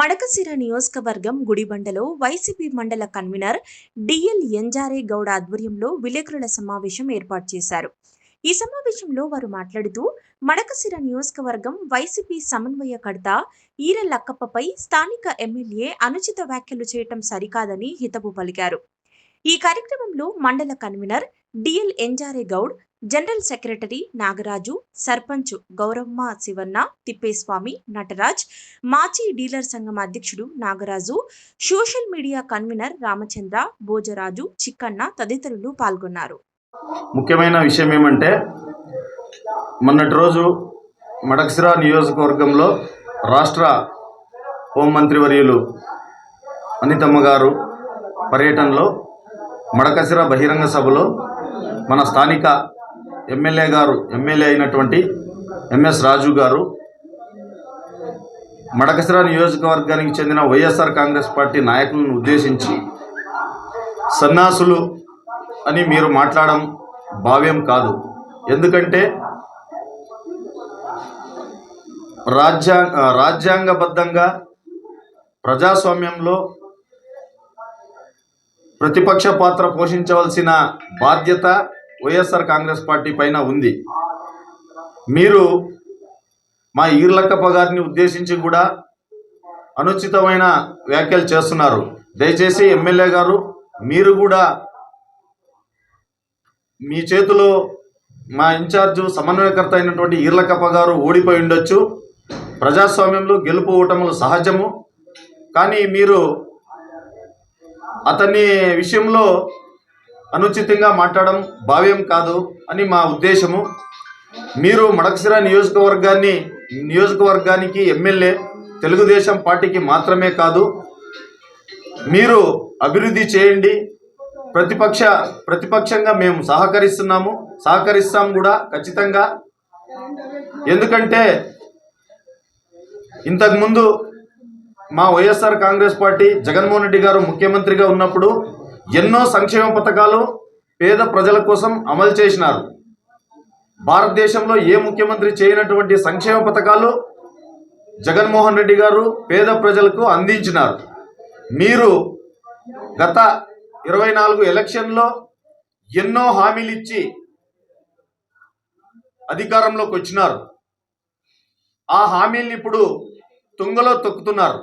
మడకసిర నియోజకవర్గం గుడిబండలో వైసీపీ మండల కన్వీనర్ డిఎల్ ఎంజారే గౌడ ఆధ్వర్యంలో విలేకరుల సమావేశం ఏర్పాటు చేశారు. ఈ సమావేశంలో వారు మాట్లాడుతూ మడకసిర నియోజకవర్గం వైసీపీ సమన్వయకర్త ఈర లక్కప్పపై స్థానిక ఎమ్మెల్యే అనుచిత వ్యాఖ్యలు చేయటం సరికాదని హితవు పలికారు. ఈ కార్యక్రమంలో మండల కన్వీనర్ డిఎల్ ఎంజారే గౌడ్ జనరల్ సెక్రటరీ నాగరాజు సర్పంచ్ గౌరమ్మ శివన్న తిప్పేస్వామి నటరాజ్ మాజీ డీలర్ సంఘం అధ్యక్షుడు Nagaraju social media convener Ramachandra Bhojaraju Chikkanna తదితరులు పాల్గొన్నారు. ముఖ్యమైన విషయం ఏమంటే మొన్నటి రోజు మడక్సిరా నియోజకవర్గంలో రాష్ట్ర హోంమంత్రివర్యులు అనితమ్మ గారు పర్యటనలో మడకసిరా బహిరంగ సభలో మన స్థానిక ఎమ్మెల్యే గారు ఎమ్మెల్యే అయినటువంటి ఎంఎస్ రాజు గారు మడకసిరా నియోజకవర్గానికి చెందిన వైఎస్ఆర్ కాంగ్రెస్ పార్టీ నాయకులను ఉద్దేశించి సన్నాసులు అని మీరు మాట్లాడడం భావ్యం కాదు. ఎందుకంటే రాజ్యాంగ రాజ్యాంగబద్ధంగా ప్రజాస్వామ్యంలో ప్రతిపక్ష పాత్ర పోషించవలసిన బాధ్యత వైఎస్ఆర్ కాంగ్రెస్ పార్టీ పైన ఉంది. మీరు మా ఈర్లక్కప్ప గారిని ఉద్దేశించి కూడా అనుచితమైన వ్యాఖ్యలు చేస్తున్నారు. దయచేసి ఎమ్మెల్యే గారు మీరు కూడా మీ చేతిలో మా ఇన్ఛార్జు సమన్వయకర్త అయినటువంటి ఈర్లకప్ప గారు ఓడిపోయి ఉండొచ్చు. ప్రజాస్వామ్యంలో గెలుపు ఓటములు సహజము. కానీ మీరు అతని విషయంలో అనుచితంగా మాట్లాడడం భావ్యం కాదు అని మా ఉద్దేశము. మీరు మడకసిర నియోజకవర్గాన్ని నియోజకవర్గానికి ఎమ్మెల్యే తెలుగుదేశం పార్టీకి మాత్రమే కాదు మీరు అభివృద్ధి చేయండి. ప్రతిపక్ష ప్రతిపక్షంగా మేము సహకరిస్తున్నాము. సహకరిస్తాం కూడా ఖచ్చితంగా. ఎందుకంటే ఇంతకుముందు మా వైఎస్ఆర్ కాంగ్రెస్ పార్టీ జగన్మోహన్ రెడ్డి గారు ముఖ్యమంత్రిగా ఉన్నప్పుడు ఎన్నో సంక్షేమ పథకాలు పేద ప్రజల కోసం అమలు చేసినారు. భారతదేశంలో ఏ ముఖ్యమంత్రి చేయనటువంటి సంక్షేమ పథకాలు జగన్మోహన్ రెడ్డి గారు పేద ప్రజలకు అందించినారు. మీరు గత ఇరవై నాలుగు ఎలక్షన్లో ఎన్నో హామీలు ఇచ్చి అధికారంలోకి వచ్చినారు. ఆ హామీల్ని ఇప్పుడు తుంగలో తొక్కుతున్నారు.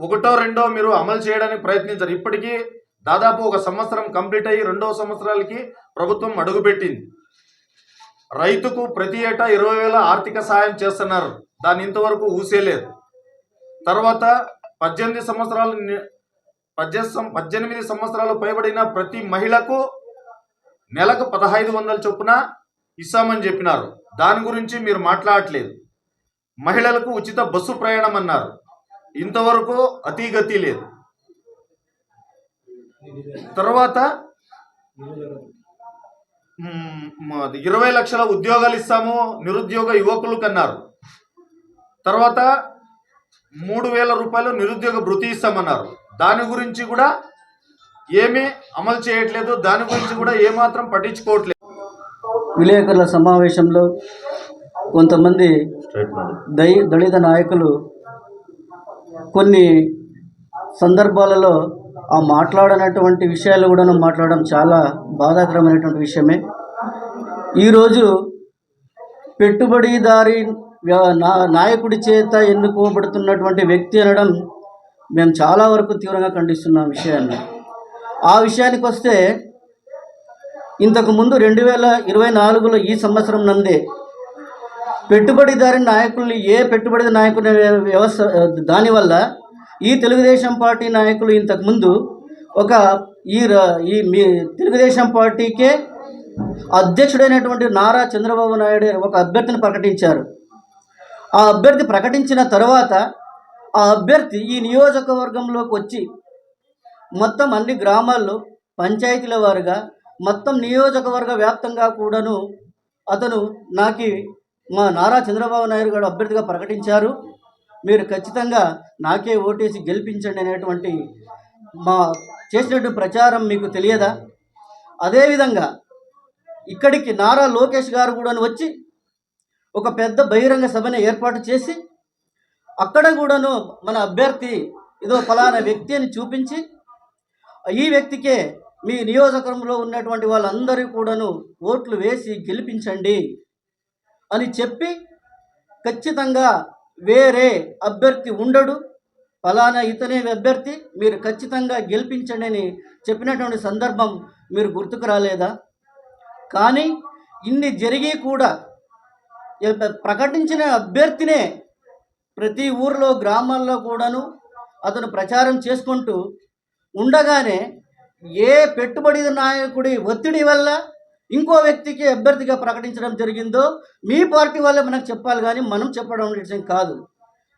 ఒకటో రెండో మీరు అమలు చేయడానికి ప్రయత్నించారు. ఇప్పటికీ దాదాపు ఒక సంవత్సరం కంప్లీట్ అయ్యి రెండో సంవత్సరాలకి ప్రభుత్వం అడుగుపెట్టింది. రైతుకు ప్రతి ఏటా ఇరవై వేల ఆర్థిక సాయం చేస్తున్నారు. దాన్ని ఇంతవరకు ఊసేలేదు. తర్వాత పద్దెనిమిది సంవత్సరాలు పద్దెనిమిది పద్దెనిమిది సంవత్సరాలు పైబడిన ప్రతి మహిళకు నెలకు పదహైదు వందల చొప్పున ఇస్తామని చెప్పినారు. దాని గురించి మీరు మాట్లాడట్లేదు. మహిళలకు ఉచిత బస్సు ప్రయాణం అన్నారు. ఇంతవరకు అతిగతి లేదు. తర్వాత ఇరవై లక్షల ఉద్యోగాలు ఇస్తాము నిరుద్యోగ యువకులకు అన్నారు తర్వాత మూడు వేల రూపాయలు నిరుద్యోగ భృతి ఇస్తామన్నారు. దాని గురించి కూడా ఏమీ అమలు చేయట్లేదు దాని గురించి కూడా ఏమాత్రం పట్టించుకోవట్లేదు. విలేకరుల సమావేశంలో కొంతమంది దై దళిత నాయకులు కొన్ని సందర్భాలలో ఆ మాట్లాడనటువంటి విషయాలు కూడా మాట్లాడడం చాలా బాధాకరమైనటువంటి విషయమే. ఈరోజు పెట్టుబడిదారి నా- నాయకుడి చేత ఎన్నుకోబడుతున్నటువంటి వ్యక్తి అనడం మేము చాలా వరకు తీవ్రంగా ఖండిస్తున్నాం విషయాన్ని. ఆ విషయానికి వస్తే ఇంతకుముందు రెండు వేల ఇరవై నాలుగులో ఈ సంవత్సరం నందే పెట్టుబడిదారి నాయకుల్ని ఏ పెట్టుబడి నాయకుల వ్యవస్థ దానివల్ల ఈ తెలుగుదేశం పార్టీ నాయకులు ఇంతకుముందు ఒక ఈ ఈ మీ తెలుగుదేశం పార్టీకే అధ్యక్షుడైనటువంటి నారా చంద్రబాబు నాయుడు ఒక అభ్యర్థిని ప్రకటించారు. ఆ అభ్యర్థి ప్రకటించిన తర్వాత ఆ అభ్యర్థి ఈ నియోజకవర్గంలోకి వచ్చి మొత్తం అన్ని గ్రామాల్లో పంచాయతీల వారుగా మొత్తం నియోజకవర్గ వ్యాప్తంగా కూడాను అతను నాకు మా నారా చంద్రబాబు నాయుడు గారు అభ్యర్థిగా ప్రకటించారు. మీరు ఖచ్చితంగా నాకే ఓటేసి గెలిపించండి అనేటువంటి మా చేసినటువంటి ప్రచారం మీకు తెలియదా? అదేవిధంగా ఇక్కడికి నారా లోకేష్ గారు కూడా వచ్చి ఒక పెద్ద బహిరంగ సభను ఏర్పాటు చేసి అక్కడ కూడాను మన అభ్యర్థి ఇదో ఫలానా వ్యక్తి అని చూపించి ఈ వ్యక్తికే మీ నియోజకవర్గంలో ఉన్నటువంటి వాళ్ళందరూ కూడాను ఓట్లు వేసి గెలిపించండి. అని చెప్పి ఖచ్చితంగా వేరే అభ్యర్థి ఉండడు. ఫలానా ఇతనే అభ్యర్థి మీరు ఖచ్చితంగా గెలిపించండి అని చెప్పినటువంటి సందర్భం మీరు గుర్తుకు రాలేదా? కానీ ఇన్ని జరిగి కూడా ప్రకటించిన అభ్యర్థినే ప్రతి ఊర్లో గ్రామాల్లో కూడాను అతను ప్రచారం చేసుకుంటూ ఉండగానే ఏ పెట్టుబడి నాయకుడి ఒత్తిడి వల్ల ఇంకో వ్యక్తికి అభ్యర్థిగా ప్రకటించడం జరిగిందో మీ పార్టీ వాళ్ళే మనకు చెప్పాలి కానీ మనం చెప్పడం విషయం కాదు.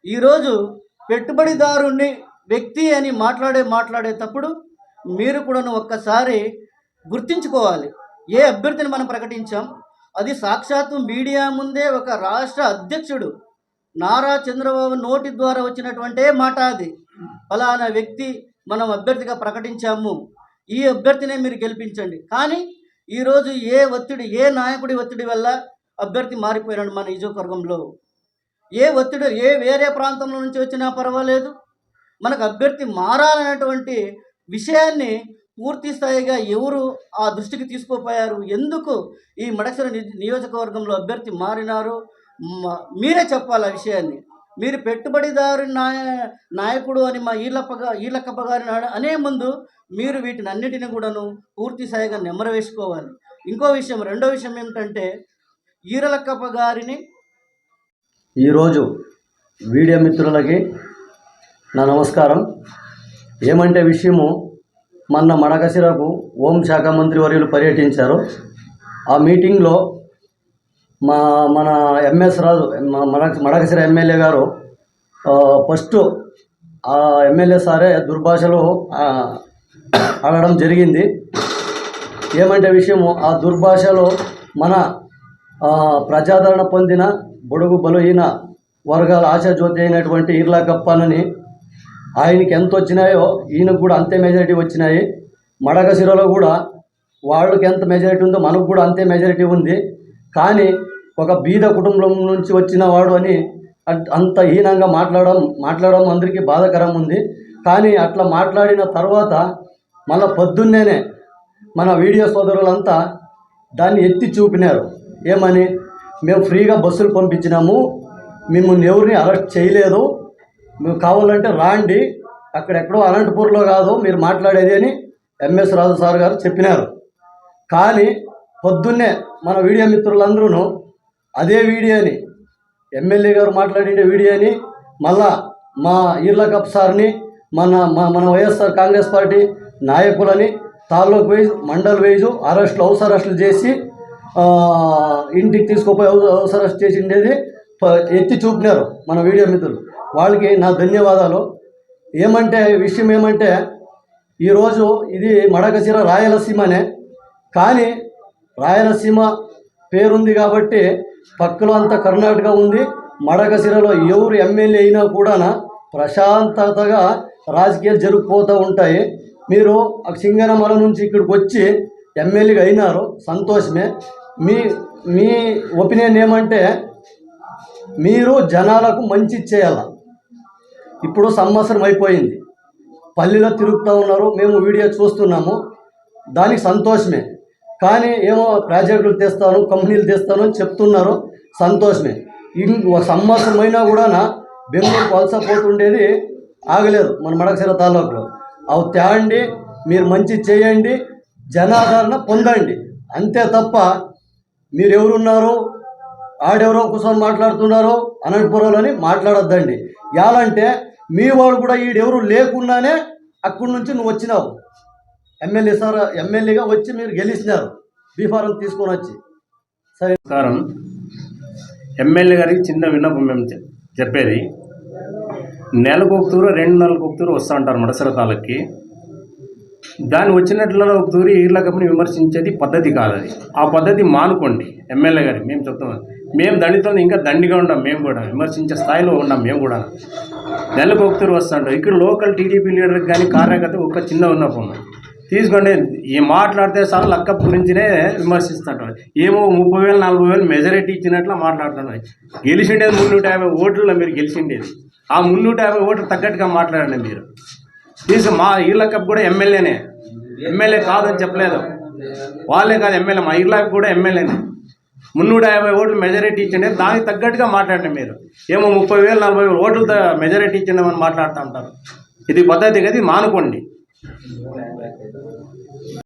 ఈరోజు పెట్టుబడిదారుని వ్యక్తి అని మాట్లాడే మాట్లాడేటప్పుడు మీరు కూడాను ఒక్కసారి గుర్తించుకోవాలి. ఏ అభ్యర్థిని మనం ప్రకటించాం? అది సాక్షాత్తు మీడియా ముందే ఒక రాష్ట్ర అధ్యక్షుడు నారా చంద్రబాబు నోటి ద్వారా వచ్చినటువంటి మాట అది. ఫలానా వ్యక్తి మనం అభ్యర్థిగా ప్రకటించాము. ఈ అభ్యర్థినే మీరు గెలిపించండి. కానీ ఈరోజు ఏ ఒత్తిడి ఏ నాయకుడి ఒత్తిడి వల్ల అభ్యర్థి మారిపోయినాడు మన నియోజకవర్గంలో? ఏ ఒత్తిడి ఏ వేరే ప్రాంతంలో నుంచి వచ్చినా పర్వాలేదు. మనకు అభ్యర్థి మారాలనేటువంటి విషయాన్ని పూర్తి స్థాయిగా ఎవరు ఆ దృష్టికి తీసుకోపోయారు? ఎందుకు ఈ మడకసిర ని- నియోజకవర్గంలో అభ్యర్థి మారినారు? మీరే చెప్పాలి ఆ విషయాన్ని. మీరు పెట్టుబడిదారు నాయ నాయకుడు అని మా ఈలప్పగా ఈలక్కప్ప గారిని అనే ముందు మీరు వీటిని అన్నిటిని కూడాను పూర్తి స్థాయిగా నెమ్మర వేసుకోవాలి. ఇంకో విషయం రెండో విషయం ఏమిటంటే ఈరలక్కప్ప గారిని ఈరోజు వీడియో మిత్రులకి నా నమస్కారం. ఏమంటే విషయము మొన్న మడగసిరకు హోం శాఖ మంత్రి వర్యులు పర్యటించారు. ఆ మీటింగ్లో మా మన ఎంఎస్ రాజు మా- మడకసిర ఎమ్మెల్యే గారు ఫస్ట్ ఆ ఎమ్మెల్యే సారే దుర్భాషలో ఆడడం జరిగింది. ఏమంటే విషయము ఆ దుర్భాషలో మన ప్రజాదరణ పొందిన బొడుగు బలహీన వర్గాల ఆశాజ్యోతి అయినటువంటి ఈర్లా కప్పానని ఆయనకి ఎంత వచ్చినాయో ఈయనకు కూడా అంతే మెజారిటీ వచ్చినాయి. మడగసిరలో కూడా వాళ్ళకి ఎంత మెజారిటీ ఉందో మనకు కూడా అంతే మెజారిటీ ఉంది. కానీ ఒక బీద కుటుంబం నుంచి వచ్చిన వాడు అని అంత హీనంగా మాట్లాడడం మాట్లాడడం అందరికీ బాధాకరం ఉంది. కానీ అట్లా మాట్లాడిన తర్వాత మళ్ళా పొద్దున్నేనే మన వీడియో సోదరులంతా దాన్ని ఎత్తి చూపినారు. ఏమని? మేము ఫ్రీగా బస్సులు పంపించినాము. మిమ్మల్ని ఎవరిని అరెస్ట్ చేయలేదు. మేము కావాలంటే రాండి. అక్కడెక్కడో అనంతపూర్లో కాదు మీరు మాట్లాడేది అని ఎంఎస్ రాజు సార్ గారు చెప్పినారు. కానీ పొద్దున్నే మన వీడియో మిత్రులందరూ అదే వీడియోని ఎమ్మెల్యే గారు మాట్లాడిన వీడియోని మళ్ళా మా ఈర్ల కప్ సార్ని మన మన వైఎస్ఆర్ కాంగ్రెస్ పార్టీ నాయకులని తాలూకు వైజ్ మండల్ వైజు అరెస్టులు హౌస్ అరెస్టులు చేసి ఇంటికి తీసుకుపోయి హౌస్ అరెస్ట్ చేసి ఉండేది ప- ఎత్తి చూపినారు మన వీడియో మిత్రులు. వాళ్ళకి నా ధన్యవాదాలు. ఏమంటే విషయం ఏమంటే ఈరోజు ఇది మడకశిర రాయలసీమనే కానీ రాయలసీమ పేరుంది కాబట్టి పక్కలో అంత కర్ణాటక ఉంది. మడకశిరలో ఎవరు ఎమ్మెల్యే అయినా కూడా ప్రశాంతతగా రాజకీయాలు జరిగిపోతూ ఉంటాయి. మీరు ఆ సింగనమల నుంచి ఇక్కడికి వచ్చి ఎమ్మెల్యేగా అయినారు. సంతోషమే. మీ మీ ఒపీనియన్ ఏమంటే మీరు జనాలకు మంచి చేయాల. ఇప్పుడు సంవత్సరం అయిపోయింది. పల్లెలో తిరుగుతూ ఉన్నారు. మేము వీడియో చూస్తున్నాము. దానికి సంతోషమే. కానీ ఏమో ప్రాజెక్టులు తెస్తాను కంపెనీలు తెస్తాను అని చెప్తున్నారు. సంతోషమే. ఇం- ఒక సంవత్సరం అయినా కూడా బెంగళూరు వలస పోతుండేది ఆగలేదు మన మడకశిర తాలూకులో. అవి తేండి మీరు మంచి చేయండి జనాదరణ పొందండి. అంతే తప్ప మీరు ఎవరున్నారు ఆడెవరో కూర్చొని మాట్లాడుతున్నారు అనంతపురంలో అని మాట్లాడొద్దండి. ఎలాంటే మీ వాడు కూడా ఈడెవరు లేకుండానే అక్కడి నుంచి నువ్వు వచ్చినావు. ఎమ్మెల్యే సార్ ఎమ్మెల్యేగా వచ్చి మీరు గెలిచినారు. బీఫారం తీసుకొని వచ్చి. సరే. నమస్కారం. ఎమ్మెల్యే గారికి చిన్న విన్నపం మేము చెప్పేది. నెలకు ఒక తూరు రెండు నెలలకు ఒక తూరు వస్తూ ఉంటారు మడసర తాలూకి దాన్ని వచ్చినట్లలో ఒక తూరి ఈర్ల కంపెనీ విమర్శించేది పద్ధతి కాదు అది ఆ పద్ధతి మానుకోండి ఎమ్మెల్యే గారి. మేము చెప్తాం మేము దండితో ఇంకా దండిగా ఉన్నాం మేము కూడా. విమర్శించే స్థాయిలో ఉన్నాం మేము కూడా. నెలకు ఒక తూరు వస్తుంటాం ఇక్కడ లోకల్ టీడీపీ లీడర్కి కానీ కార్యకర్త ఒక చిన్న విన్నపం. తీసుకోండి. ఈ మాట్లాడితే సార్ లక్క గురించినే విమర్శిస్తుంటారు. ఏమో ముప్పై వేలు నలభై వేలు మెజారిటీ ఇచ్చినట్లు మాట్లాడుతున్నాయి గెలిచిండేది మున్నూట యాభై ఓట్లలో మీరు గెలిచిండేది. ఆ మున్నూట యాభై ఓట్లు తగ్గట్టుగా మాట్లాడండి మీరు. తీసు మా ఈళ్ళకప్ కూడా ఎమ్మెల్యేనే. ఎమ్మెల్యే కాదని చెప్పలేదు. వాళ్ళే కాదు ఎమ్మెల్యే మా ఈళ్ళకి కూడా ఎమ్మెల్యేనే. మున్నూట యాభై ఓట్లు మెజారిటీ ఇచ్చిండే దానికి తగ్గట్టుగా మాట్లాడండి మీరు. ఏమో ముప్పై వేలు నలభై వేలు ఓట్లతో మెజారిటీ ఇచ్చిండమని మాట్లాడుతూ ఉంటారు. ఇది పద్ధతి కదా మానుకోండి. మానుకోండి